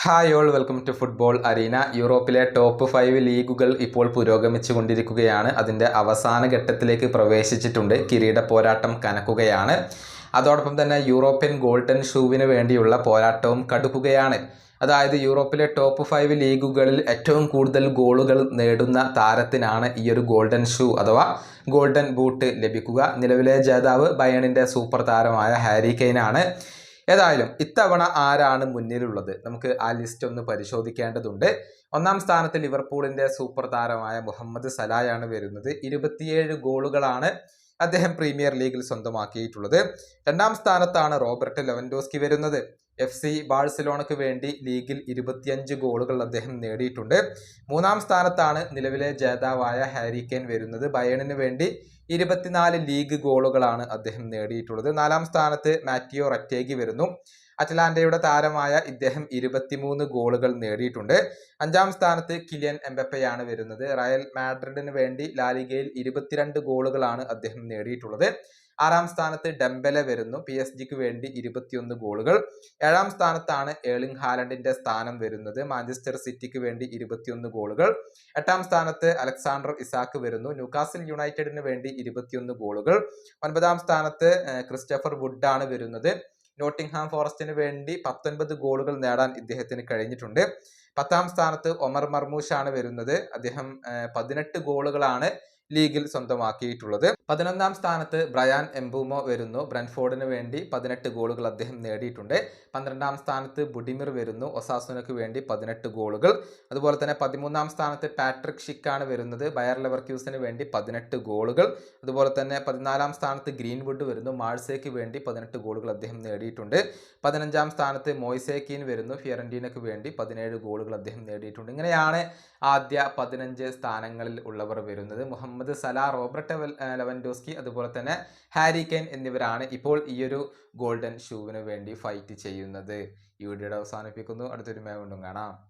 Hi all welcome to football arena യൂറോപ്പിലെ top five ലീഗുകൾ ഇപ്പോൾ പുരോഗമിച്ചു കൊണ്ടിരിക്കുകയാണ് അതിന്റെ അവസാന ഘട്ടത്തിലേക്ക് പ്രവേശിച്ചിട്ടുണ്ട്. കിരീട പോരാട്ടം കനക്കുകയാണ്. അതോടൊപ്പം തന്നെ യൂറോപ്യൻ ഗോൾഡൻ ഷൂവിന് വേണ്ടിയുള്ള പോരാട്ടവും കടുക്കുകയാണ്. അതായത് യൂറോപ്പിലെ ടോപ്പ് ഫൈവ് ലീഗുകളിൽ ഏറ്റവും കൂടുതൽ ഗോളുകൾ നേടുന്ന താരത്തിനാണ് ഈ ഒരു ഗോൾഡൻ ഷൂ അഥവാ ഗോൾഡൻ ബൂട്ട് ലഭിക്കുക. നിലവിലെ ജേതാവ് ബയണിന്റെ സൂപ്പർ താരമായ ഹാരി കെയ്നാണ്. ഏതായാലും ഇത്തവണ ആരാണ് മുന്നിലുള്ളത്? നമുക്ക് ആ ലിസ്റ്റ് ഒന്ന് പരിശോധിക്കേണ്ടതുണ്ട്. ഒന്നാം സ്ഥാനത്ത് ലിവർപൂളിന്റെ സൂപ്പർ താരമായ മുഹമ്മദ് സലായാണ് വരുന്നത്. ഇരുപത്തിയേഴ് ഗോളുകളാണ് അദ്ദേഹം പ്രീമിയർ ലീഗിൽ സ്വന്തമാക്കിയിട്ടുള്ളത്. രണ്ടാം സ്ഥാനത്താണ് റോബർട്ട് ലെവൻഡോസ്കി വരുന്നത്. എഫ് സി ബാഴ്സലോണയ്ക്ക് വേണ്ടി ലീഗിൽ ഇരുപത്തിയഞ്ച് ഗോളുകൾ അദ്ദേഹം നേടിയിട്ടുണ്ട്. മൂന്നാം സ്ഥാനത്താണ് നിലവിലെ ജേതാവായ ഹാരി കെയ്ൻ വരുന്നത്. ബയണിന് വേണ്ടി ഇരുപത്തിനാല് ലീഗ് ഗോളുകളാണ് അദ്ദേഹം നേടിയിട്ടുള്ളത്. നാലാം സ്ഥാനത്ത് മാറ്റിയോ ററ്റേഗി വരുന്നു. അറ്റ്ലാന്റയുടെ താരമായ ഇദ്ദേഹം ഇരുപത്തിമൂന്ന് ഗോളുകൾ നേടിയിട്ടുണ്ട്. അഞ്ചാം സ്ഥാനത്ത് കിലിയൻ എംബപ്പയാണ് വരുന്നത്. റയൽ മാഡ്രിഡിന് വേണ്ടി ലാലിഗയിൽ ഇരുപത്തിരണ്ട് ഗോളുകളാണ് അദ്ദേഹം നേടിയിട്ടുള്ളത്. ആറാം സ്ഥാനത്ത് ഡംബെലെ വരുന്നു. പി എസ് ജിക്ക് വേണ്ടി ഇരുപത്തിയൊന്ന് ഗോളുകൾ. ഏഴാം സ്ഥാനത്താണ് ഏളിംഗ് ഹാലൻഡിന്റെ സ്ഥാനം വരുന്നത്. മാഞ്ചസ്റ്റർ സിറ്റിക്ക് വേണ്ടി ഇരുപത്തിയൊന്ന് ഗോളുകൾ. എട്ടാം സ്ഥാനത്ത് അലക്സാണ്ടർ ഇസാക്ക് വരുന്നു. ന്യൂകാസിൽ യുണൈറ്റഡിന് വേണ്ടി ഇരുപത്തിയൊന്ന് ഗോളുകൾ. ഒൻപതാം സ്ഥാനത്ത് ക്രിസ്റ്റഫർ വുഡാണ് വരുന്നത്. നോട്ടിംഗ്ഹാം ഫോറസ്റ്റിന് വേണ്ടി പത്തൊൻപത് ഗോളുകൾ നേടാൻ ഇദ്ദേഹത്തിന് കഴിഞ്ഞിട്ടുണ്ട്. പത്താം സ്ഥാനത്ത് ഒമർ മർമൂഷാണ് വരുന്നത്. അദ്ദേഹം പതിനെട്ട് ഗോളുകളാണ് ലീഗിൽ സ്വന്തമാക്കിയിട്ടുള്ളത്. പതിനൊന്നാം സ്ഥാനത്ത് ബ്രയാൻ എംബൂമോ വരുന്നു. ബ്രൻഫോർഡിന് വേണ്ടി പതിനെട്ട് ഗോളുകൾ അദ്ദേഹം നേടിയിട്ടുണ്ട്. പന്ത്രണ്ടാം സ്ഥാനത്ത് ബുഡിമിർ വരുന്നു. ഒസാസുനക്ക് വേണ്ടി പതിനെട്ട് ഗോളുകൾ. അതുപോലെ തന്നെ പതിമൂന്നാം സ്ഥാനത്ത് പാട്രിക് ഷിക്കാണ് വരുന്നത്. ബയർ ലെവർക്യൂസിന് വേണ്ടി പതിനെട്ട് ഗോളുകൾ. അതുപോലെ തന്നെ പതിനാലാം സ്ഥാനത്ത് ഗ്രീൻവുഡ് വരുന്നു. മാഴ്സേക്ക് വേണ്ടി പതിനെട്ട് ഗോളുകൾ അദ്ദേഹം നേടിയിട്ടുണ്ട്. പതിനഞ്ചാം സ്ഥാനത്ത് മോയ്സേക്കീൻ വരുന്നു. ഫിയറന്റീനക്ക് വേണ്ടി പതിനേഴ് ഗോളുകൾ അദ്ദേഹം നേടിയിട്ടുണ്ട്. ഇങ്ങനെയാണ് ആദ്യ പതിനഞ്ച് സ്ഥാനങ്ങളിൽ ഉള്ളവർ വരുന്നത്. മുഹമ്മദ് സലാ റോബർട്ട് ലെവൻഡോസ്കി അതുപോലെ തന്നെ ഹാരി കെൻ എന്നിവരാണ് ഇപ്പോൾ ഈ ഒരു ഗോൾഡൻ ഷൂവിന് വേണ്ടി ഫൈറ്റ് ചെയ്യുന്നത്. ഈ വീഡിയോയുടെ അവസാനിപ്പിക്കുന്നു. അടുത്തൊരു മേ വീണ്ടും കാണാം.